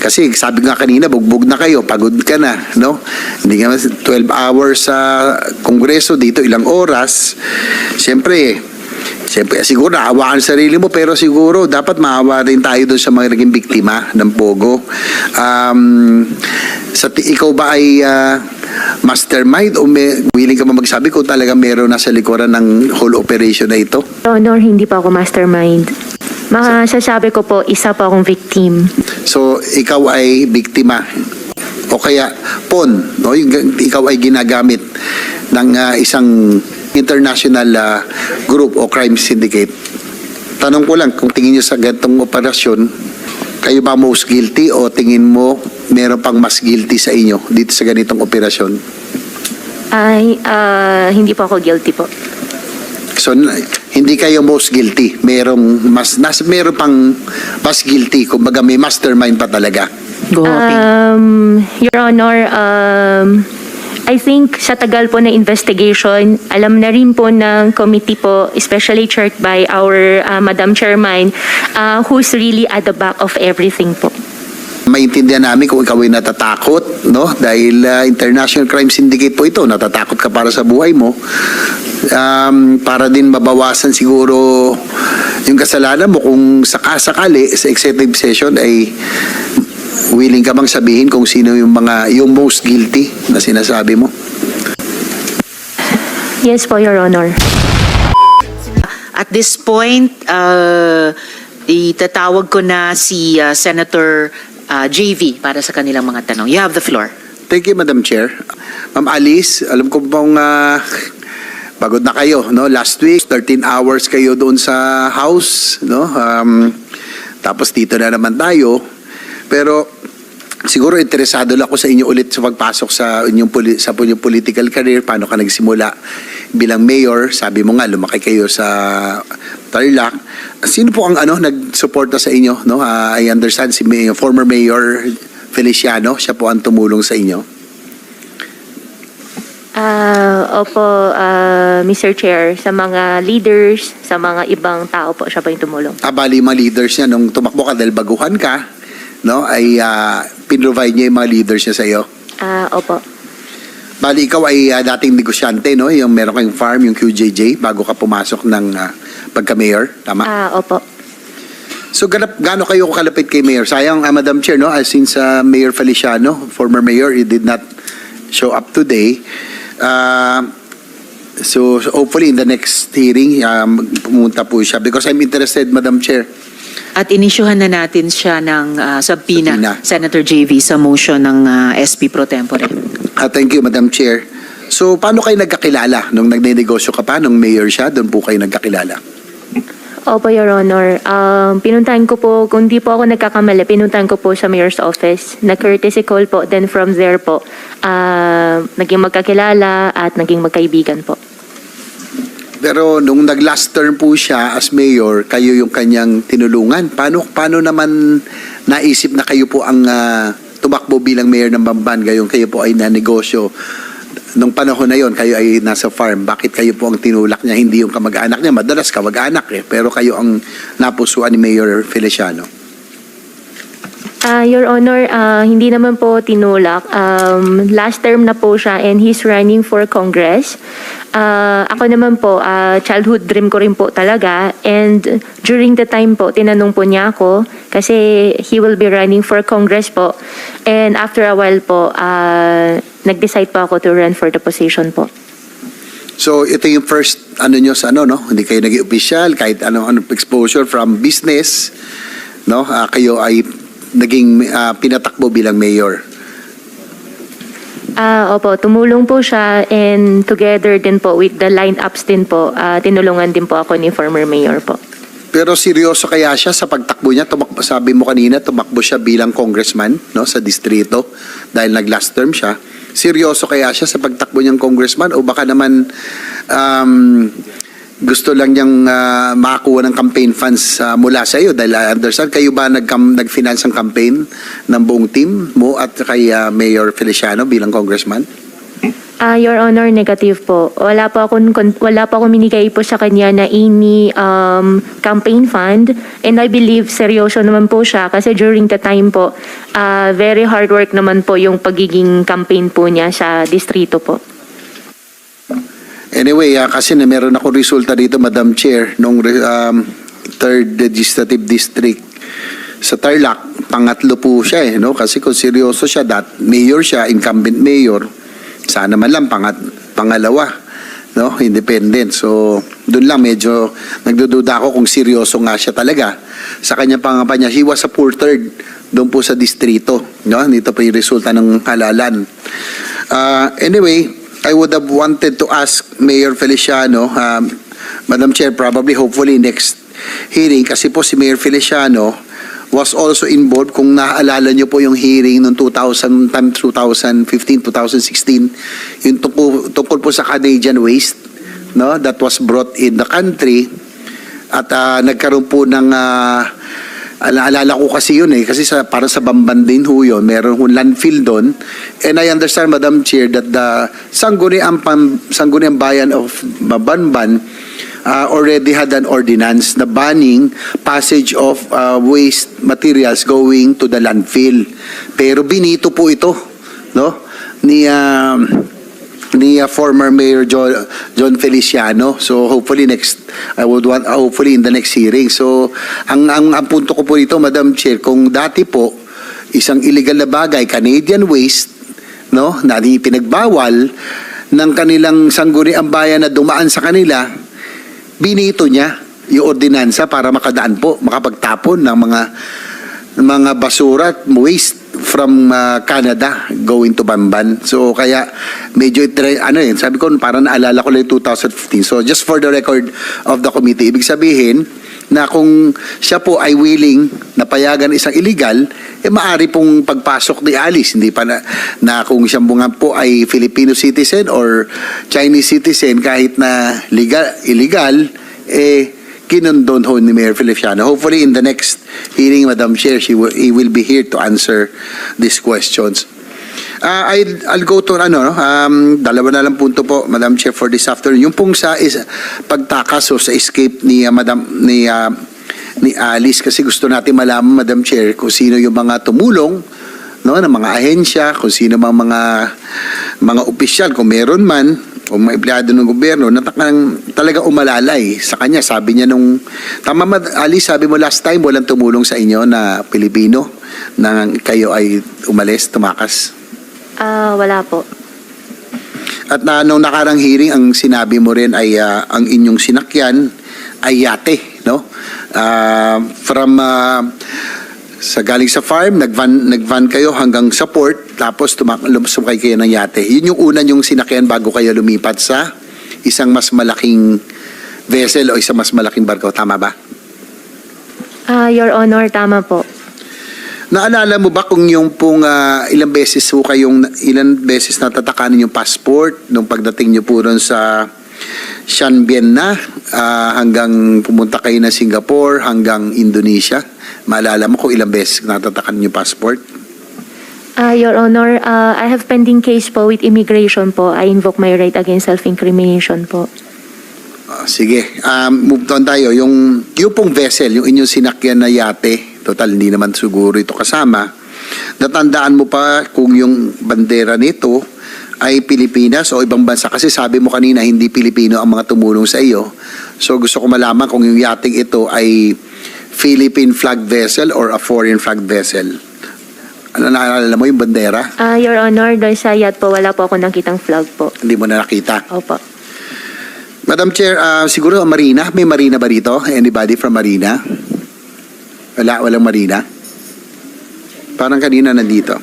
Kasi sabi nga kanina, bugbog na kayo, pagod ka na, no? Hindi nga 12 hours sa kongreso dito, ilang oras. Siyempre, Siyempre, siguro naawaan sa sarili mo, pero siguro dapat maawa rin tayo doon sa mga naging biktima ng Pogo. Um, sa, ikaw ba ay ah, mastermind o may, willing ka ba magsabi kung talaga meron nasa likuran ng whole operation na ito? Honor, hindi po ako mastermind. Masasabi ko po, isa po akong victim. So, ikaw ay biktima o kaya pon, no? Ikaw ay ginagamit ng ah, isang international ah, group o crime syndicate. Tanong ko lang, kung tingin nyo sa gantong operasyon, kayo ba most guilty o tingin mo meron pang mas guilty sa inyo dito sa ganitong operasyon? Ay, ah, hindi po ako guilty po. So, hindi kayo most guilty. Merong mas, nas, meron pang mas guilty. Kumbaga may mastermind pa talaga. Go, Hopi. Um, Your Honor, um, I think sa tagal po na investigation, alam na rin po ng committee po, especially chaired by our uh, Madam Chairman, uh, who's really at the back of everything po. Maintindihan namin kung ikaw ay natatakot, no? Dahil uh, International Crime Syndicate po ito, natatakot ka para sa buhay mo. Um, para din mabawasan siguro yung kasalanan mo kung sakasakali sa executive session ay willing ka bang sabihin kung sino yung mga yung most guilty na sinasabi mo? Yes po, Your Honor. At this point, uh, itatawag ko na si uh, Senator uh, JV para sa kanilang mga tanong. You have the floor. Thank you, Madam Chair. Ma'am Alice, alam ko pong ah, pagod na kayo, no? Last week, 13 hours kayo doon sa house, no? Um, tapos dito na naman tayo. Pero siguro interesado lang ako sa inyo ulit sa pagpasok sa inyong sa inyong political career, paano ka nagsimula bilang mayor, sabi mo nga lumaki kayo sa Tarlac. Sino po ang ano nagsuporta sa inyo, no? Ah, I understand si Mayor, former Mayor Feliciano, siya po ang tumulong sa inyo. Ah, opo, ah, Mr. Chair, sa mga leaders, sa mga ibang tao po, siya po yung tumulong. Abali mga leaders niya nung tumakbo ka dahil baguhan ka, no? Ay ah, pinrovide niya yung mga leaders niya sa iyo. Ah, opo. Bali, ikaw ay ah, dating negosyante, no? Yung meron kayong farm, yung QJJ, bago ka pumasok ng ah, pagka-mayor, tama? Ah, opo. So, ganap, gaano kayo kalapit kay Mayor? Sayang, ah, Madam Chair, no? ah, since ah, Mayor Feliciano, former Mayor, he did not show up today. Ah, so, so hopefully in the next hearing, um, pumunta po siya. Because I'm interested, Madam Chair, At inisyuhan na natin siya ng uh, subpoena, Subpoena. Senator JV, sa motion ng uh, SP Pro Tempore. Ah, thank you, Madam Chair. So, paano kayo nagkakilala? Nung nagnenegosyo ka pa, nung mayor siya, doon po kayo nagkakilala? Opo, Your Honor. Um, pinuntahan ko po, kung di po ako nagkakamali, pinuntahan ko po sa mayor's office. Na-courtesy call po. Then from there po, ah, naging magkakilala at naging magkaibigan po. Pero nung nag-last term po siya as mayor, kayo yung kanyang tinulungan. Paano, paano naman naisip na kayo po ang ah, tumakbo bilang mayor ng Bamban? Gayon kayo po ay nanegosyo. Nung panahon na yon kayo ay nasa farm. Bakit kayo po ang tinulak niya? Hindi yung kamag-anak niya. Madalas kamag-anak eh. Pero kayo ang napusuan ni Mayor Feliciano. Ah, Your Honor, ah, hindi naman po tinulak. Um, last term na po siya and he's running for Congress. Ah, ako naman po, ah, childhood dream ko rin po talaga. And during the time po, tinanong po niya ako kasi he will be running for Congress po. And after a while po, ah, nag-decide po ako to run for the position po. So ito yung first ano nyo sa ano no, hindi kayo naging official kahit ano ano exposure from business, no? Ah, kayo ay naging ah, pinatakbo bilang mayor. Ah, opo, tumulong po siya and together din po with the line-ups din po, ah, tinulungan din po ako ni former mayor po. Pero seryoso kaya siya sa pagtakbo niya? Tumakbo, sabi mo kanina, tumakbo siya bilang congressman no, sa distrito dahil nag-last term siya. Seryoso kaya siya sa pagtakbo niyang congressman o baka naman um, gusto lang niyang ah, makakuha ng campaign funds ah, mula sa iyo dahil understand kayo ba nag nag-finance ang campaign ng buong team mo at kay ah, Mayor Feliciano bilang congressman? Ah, Your Honor, negative po. Wala po akong kon- wala po akong minigay po sa kanya na any um, campaign fund and I believe seryoso naman po siya kasi during the time po ah, very hard work naman po yung pagiging campaign po niya sa distrito po. Anyway, ah, kasi na meron ako resulta dito, Madam Chair, nung um, 3rd Legislative District sa Tarlac, pangatlo po siya eh, no? Kasi kung seryoso siya, that mayor siya, incumbent mayor, sana man lang pangat, pangalawa, no? Independent. So, doon lang medyo nagdududa ako kung seryoso nga siya talaga sa kanyang pangampanya. He was a poor third doon po sa distrito, no? Dito po yung resulta ng halalan. Uh, anyway, I would have wanted to ask Mayor Feliciano, um, Madam Chair, probably hopefully next hearing, kasi po si Mayor Feliciano was also involved, kung naaalala niyo po yung hearing noong 2000, time 2015, 2016, yung tungkol, po sa Canadian waste, no, that was brought in the country, at ah, nagkaroon po ng ah, Alaalala ko kasi yun eh, kasi sa, para sa Bamban din ho yun, meron ho landfill doon. And I understand, Madam Chair, that the Sangguniang, Pam, Sangguniang Bayan of Babanban uh, already had an ordinance na banning passage of uh, waste materials going to the landfill. Pero binito po ito, no? Ni, um, ni uh, former Mayor John, John Feliciano. So hopefully next I would want uh, hopefully in the next hearing. So ang ang, ang punto ko po dito Madam Chair, kung dati po isang illegal na bagay Canadian waste no na pinagbawal ng kanilang sangguniang bayan na dumaan sa kanila binito niya yung ordinansa para makadaan po makapagtapon ng mga mga basura at waste from uh, Canada going to Bamban. So kaya medyo ano yun, sabi ko parang naalala ko lang yung 2015. So just for the record of the committee, ibig sabihin na kung siya po ay willing na payagan isang illegal, eh maari pong pagpasok ni Alice. Hindi pa na, na kung siya nga po ay Filipino citizen or Chinese citizen kahit na legal, illegal, eh kinondon ho ni Mayor Feliciano. Hopefully in the next hearing, Madam Chair, she will, he will be here to answer these questions. Uh, I'll, I'll go to ano, no? um, dalawa na lang punto po, Madam Chair, for this afternoon. Yung pong sa is, pagtakas o sa escape ni uh, Madam ni uh, ni Alice kasi gusto natin malaman Madam Chair kung sino yung mga tumulong no ng mga ahensya, kung sino mga mga mga opisyal kung meron man o mga empleyado ng gobyerno na takang talaga umalalay sa kanya. Sabi niya nung, tama Mad- Alice, sabi mo last time walang tumulong sa inyo na Pilipino na kayo ay umalis, tumakas. Ah, wala po. At na nung nakarang hearing, ang sinabi mo rin ay ah, ang inyong sinakyan ay yate, no? Ah, from ah, sa galing sa farm, nagvan nagvan kayo hanggang sa port, tapos tumak sumakay kayo ng yate. Yun yung una yung sinakyan bago kayo lumipat sa isang mas malaking vessel o isang mas malaking barko, tama ba? Ah, Your Honor, tama po. Naalala mo ba kung yung pong ah, ilang beses ho kayong ilang beses natatakanin yung passport nung pagdating niyo po ron sa Shanbian na ah, hanggang pumunta kayo na Singapore hanggang Indonesia? Maalala mo kung ilang beses natatakanin yung passport? Ah, Your Honor, ah, I have pending case po with immigration po. I invoke my right against self-incrimination po. Ah, sige, um, move on tayo. Yung, yung pong vessel, yung inyong sinakyan na yate, total hindi naman siguro ito kasama. Natandaan mo pa kung yung bandera nito ay Pilipinas o ibang bansa? Kasi sabi mo kanina hindi Pilipino ang mga tumulong sa iyo. So gusto ko malaman kung yung yating ito ay Philippine flag vessel or a foreign flag vessel. Ano naalala mo yung bandera? Ah, Your Honor, doon sa yacht po, wala po ako nakitang flag po. Hindi mo na nakita. Opo. Madam Chair, ah, siguro Marina, may Marina ba rito? Anybody from Marina? Wala, walang Marina? Parang kanina nandito.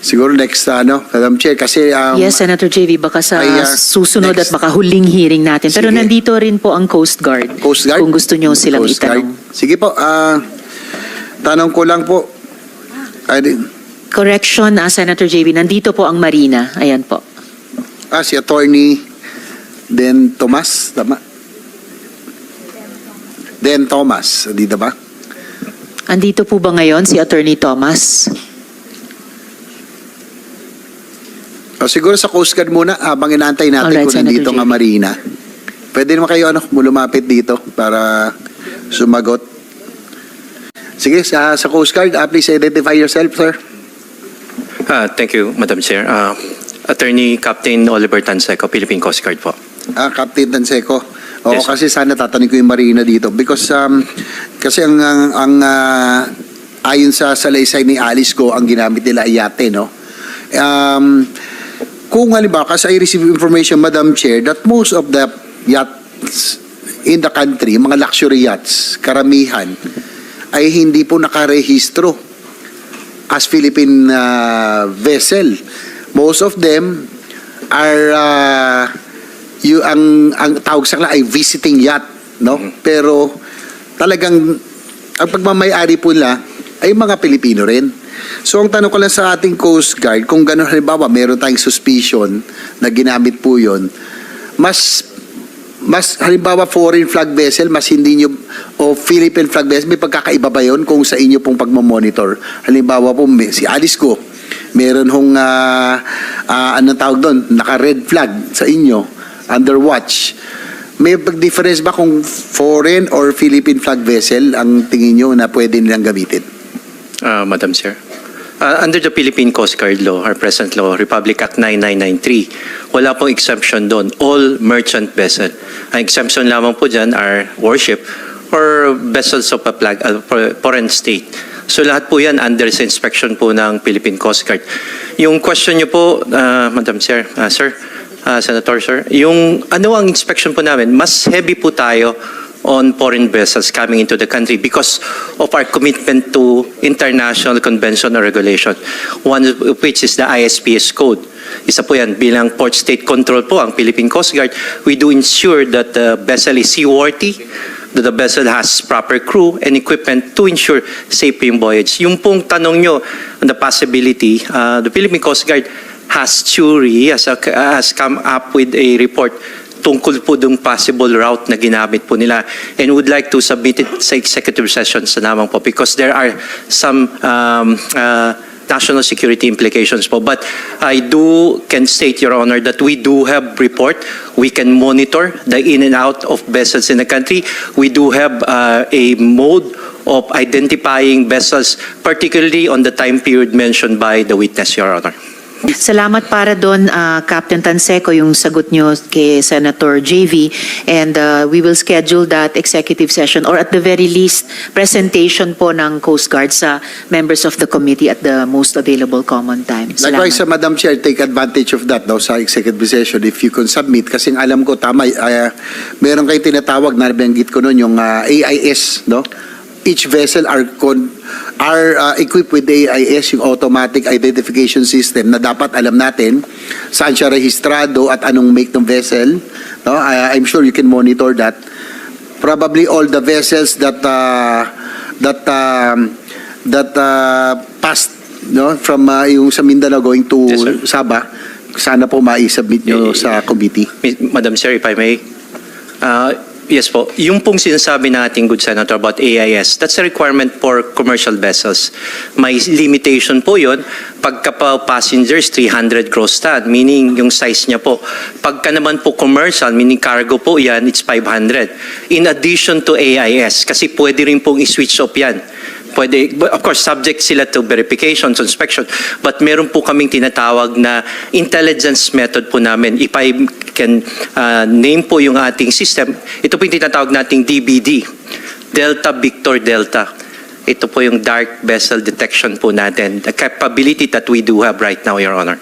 Siguro next, ano, Madam Chair, kasi... um, yes, Senator JV, baka sa ay, uh, susunod next- at baka huling hearing natin. Pero Sige. nandito rin po ang Coast Guard. Coast Guard? Kung gusto nyo silang Coast Guard. itanong. Sige po, ah, tanong ko lang po. Ay, di- Correction, ah, Senator JV, nandito po ang Marina. Ayan po. ah, si Attorney Den Tomas, tama? Den Thomas, di ba? Andito po ba ngayon si Attorney Thomas? O, siguro sa Coast Guard muna, habang inaantay natin Alright, kung Senator nandito nga. Marina. Pwede naman kayo ano, lumapit dito para sumagot. Sige, sa, sa Coast Guard, ah, please identify yourself, sir. Ah, thank you, Madam Chair. Ah, Attorney Captain Oliver Tanseco, Philippine Coast Guard po. Ah, Captain Danseco. Oo, Yes, sir. kasi sana tatanungin ko yung Marina dito because um, kasi ang ang, ang ah, ayon sa salaysay ni Alice ko ang ginamit nila ay yate, no. Um, kung halimbawa, kasi I receive information, Madam Chair, that most of the yachts in the country, mga luxury yachts, karamihan, ay hindi po nakarehistro as Philippine uh, vessel. Most of them are uh, you ang ang tawag sa kanila ay visiting yacht, no? Pero talagang ang pagmamayari po nila ay mga Pilipino rin. So ang tanong ko lang sa ating Coast Guard, kung gano'n halimbawa meron tayong suspicion na ginamit po yon, mas mas halimbawa foreign flag vessel, mas hindi nyo, o Philippine flag vessel, may pagkakaiba ba yun kung sa inyo pong pagmamonitor? Halimbawa po, may, si Alice ko, meron hong, uh, anong tawag doon, naka-red flag sa inyo, under watch. May pag-difference ba kung foreign or Philippine flag vessel ang tingin nyo na pwede nilang gamitin? Ah, Madam Chair. Ah, under the Philippine Coast Guard Law, our present law, Republic Act 9993, wala pong exemption doon. All merchant vessel. Ang exemption lamang po dyan are warship or vessels of a flag, uh, foreign state. So lahat po yan under sa inspection po ng Philippine Coast Guard. Yung question niyo po, ah, Madam Chair, ah, Sir, ah, Senator, Sir, yung ano ang inspection po namin, mas heavy po tayo on foreign vessels coming into the country because of our commitment to international convention or regulation, one of which is the ISPS code. Isa po yan, bilang port state control po ang Philippine Coast Guard, we do ensure that the vessel is seaworthy, that the vessel has proper crew and equipment to ensure safe voyage. Yung pong tanong nyo on the possibility, uh, the Philippine Coast Guard has theory, has, a- has come up with a report tungkol po dung possible route na ginamit po nila and would like to submit it sa executive session sa namang po because there are some um, uh, national security implications po. But I do can state, Your Honor, that we do have report. We can monitor the in and out of vessels in the country. We do have uh, a mode of identifying vessels, particularly on the time period mentioned by the witness, Your Honor. Salamat para doon, ah, Captain Tanseco, yung sagot nyo kay Senator JV. And ah, we will schedule that executive session or at the very least, presentation po ng Coast Guard sa members of the committee at the most available common time. Likewise, sa Salamat. Madam Chair, take advantage of that daw sa executive session if you can submit. Kasi alam ko, tama, uh, meron kayo tinatawag, nabanggit ko noon, yung uh, AIS, no? Each vessel are, con, are uh, equipped with AIS, yung automatic identification system, na dapat alam natin saan siya rehistrado at anong make ng vessel. No? I, I'm sure you can monitor that. Probably all the vessels that uh, that um, that uh, passed no from uh, yung sa Mindanao going to Yes, sir. Sabah sana po mai-submit nyo Eh, sa committee. Madam Chair, if I may. Uh, yes po, yung pong sinasabi nating good senator about AIS, that's a requirement for commercial vessels. May limitation po yon pagka pa passengers 300 gross ton, meaning yung size niya po. Pagka naman po commercial, meaning cargo po yan, it's 500. In addition to AIS, kasi pwede rin pong i-switch off yan. Pwede, of course, subject sila to verification, to inspection. But meron po kaming tinatawag na intelligence method po namin. If I can uh, name po yung ating system, ito po yung tinatawag nating DBD, Delta Victor Delta. Ito po yung dark vessel detection po natin, the capability that we do have right now, Your Honor.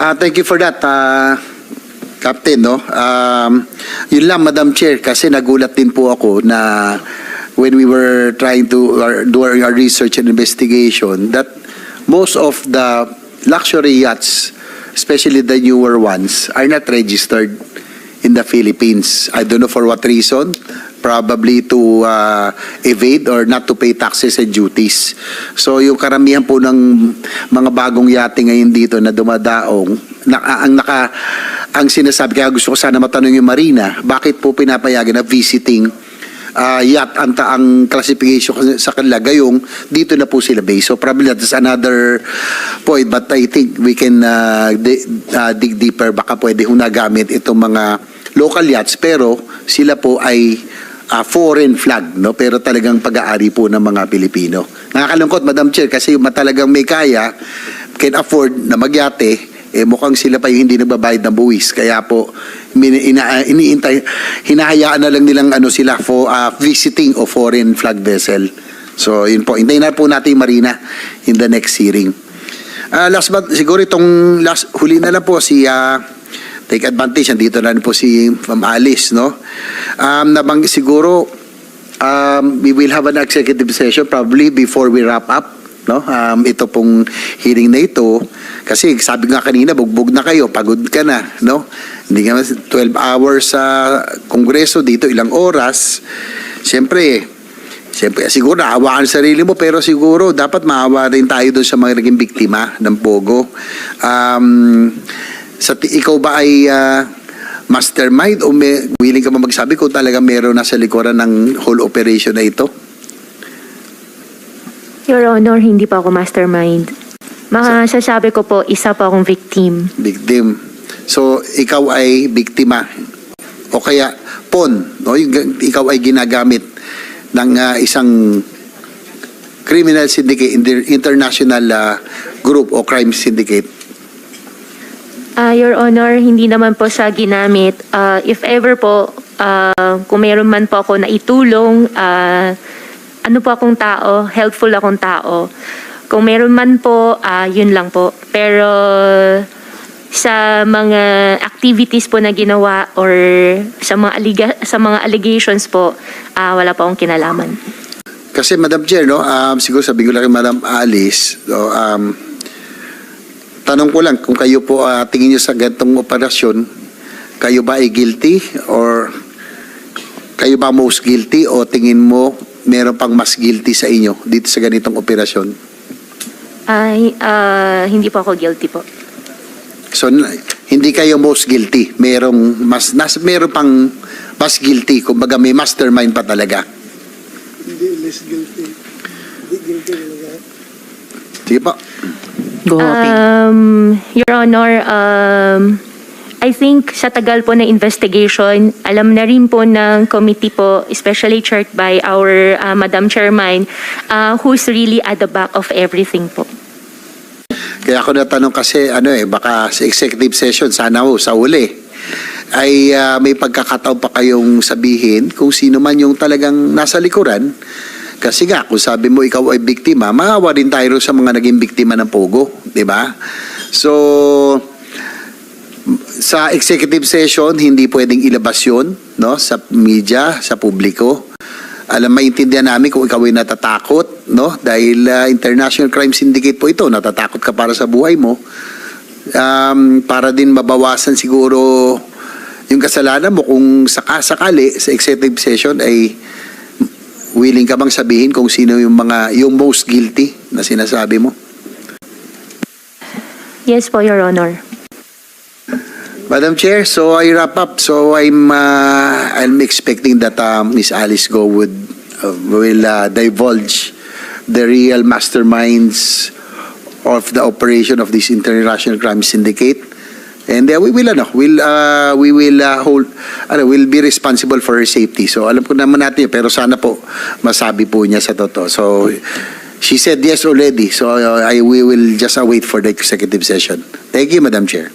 Ah, thank you for that, ah, Captain, no? Um, yun lang, Madam Chair, kasi nagulat din po ako na when we were trying to uh, do our, our research and investigation that most of the luxury yachts, especially the newer ones, are not registered in the Philippines. I don't know for what reason. Probably to uh, evade or not to pay taxes and duties. So yung karamihan po ng mga bagong yate ngayon dito na dumadaong, na, ang naka ang sinasabi kaya gusto ko sana matanong yung Marina, bakit po pinapayagan na visiting ah, yacht anta ang classification sa kanila gayong dito na po sila base. So probably that is another point but I think we can ah, di- ah, dig deeper baka pwede hong nagamit itong mga local yachts pero sila po ay ah, foreign flag no pero talagang pag-aari po ng mga Pilipino. Nakakalungkot Madam Chair kasi talagang may kaya can afford na magyate eh mukhang sila pa yung hindi nagbabayad ng buwis. Kaya po, iniintay, hinahayaan na lang nilang ano sila for uh, visiting o foreign flag vessel. So, yun po. Hintayin na po natin Marina in the next hearing. Ah, last but, siguro itong last, huli na lang po si ah, take advantage. Andito na po si Ma'am Alice, no? Um, nabang, siguro, um, we will have an executive session probably before we wrap up no? Um, ito pong hearing na ito kasi sabi nga kanina bugbog na kayo pagod ka na no? Hindi nga 12 hours sa kongreso dito ilang oras. Siyempre siyempre siguro naawaan sa sarili mo pero siguro dapat maawa rin tayo doon sa mga naging biktima ng pogo. Um, sa ikaw ba ay ah, mastermind o may, willing ka ba magsabi kung talaga meron nasa likuran ng whole operation na ito Honor, hindi po ako mastermind. Masasabi ko po, isa po akong victim. victim. So, ikaw ay biktima. O kaya, pon. No? Ikaw ay ginagamit ng ah, isang criminal syndicate, inter- international ah, group o crime syndicate. Ah, Your Honor, hindi naman po siya ginamit. Ah, if ever po, ah, kung meron man po ako na itulong, ah, ano po akong tao, helpful akong tao. Kung meron man po, ah, yun lang po. Pero sa mga activities po na ginawa or sa mga aliga- sa mga allegations po, ah, wala po akong kinalaman. Kasi Madam Chair, no, um, siguro sabi ko lang kay Madam Alice, no, um, tanong ko lang kung kayo po ah, tingin niyo sa ganitong operasyon, kayo ba ay guilty or kayo ba most guilty o tingin mo meron pang mas guilty sa inyo dito sa ganitong operasyon? Ay, ah, hindi po ako guilty po. So n- hindi kayo most guilty, merong mas nas meron pang mas guilty, kumbaga may mastermind pa talaga. Hindi, less guilty. Hindi guilty talaga. Sige po. Go, Ping. Um, Your Honor, um, I think sa tagal po na investigation, alam na rin po ng committee po, especially chaired by our uh, Madam Chairman, uh, who's really at the back of everything po. Kaya ako natanong kasi ano eh baka sa executive session sana ho sa uli ay ah, may pagkakataon pa kayong sabihin kung sino man yung talagang nasa likuran. Kasi nga, kung sabi mo ikaw ay biktima, maawa din tayo sa mga naging biktima ng pogo, di ba? So, sa executive session, hindi pwedeng ilabas yun no, sa media, sa publiko. Alam, maintindihan namin kung ikaw ay natatakot, no? Dahil ah, International Crime Syndicate po ito, natatakot ka para sa buhay mo. Um, para din mabawasan siguro yung kasalanan mo kung sakasakali sa executive session ay willing ka bang sabihin kung sino yung mga yung most guilty na sinasabi mo? Yes po, Your Honor. Madam Chair, so I wrap up. So I'm uh, I'm expecting that uh, Miss Alice Go would uh, will uh, divulge the real masterminds of the operation of this international crime syndicate. And uh, we will ano, will uh, we will uh, hold ano, will be responsible for her safety. So alam ko naman natin pero sana po masabi po niya sa totoo. So she said yes already. So uh, I we will just uh, wait for the executive session. Thank you, Madam Chair.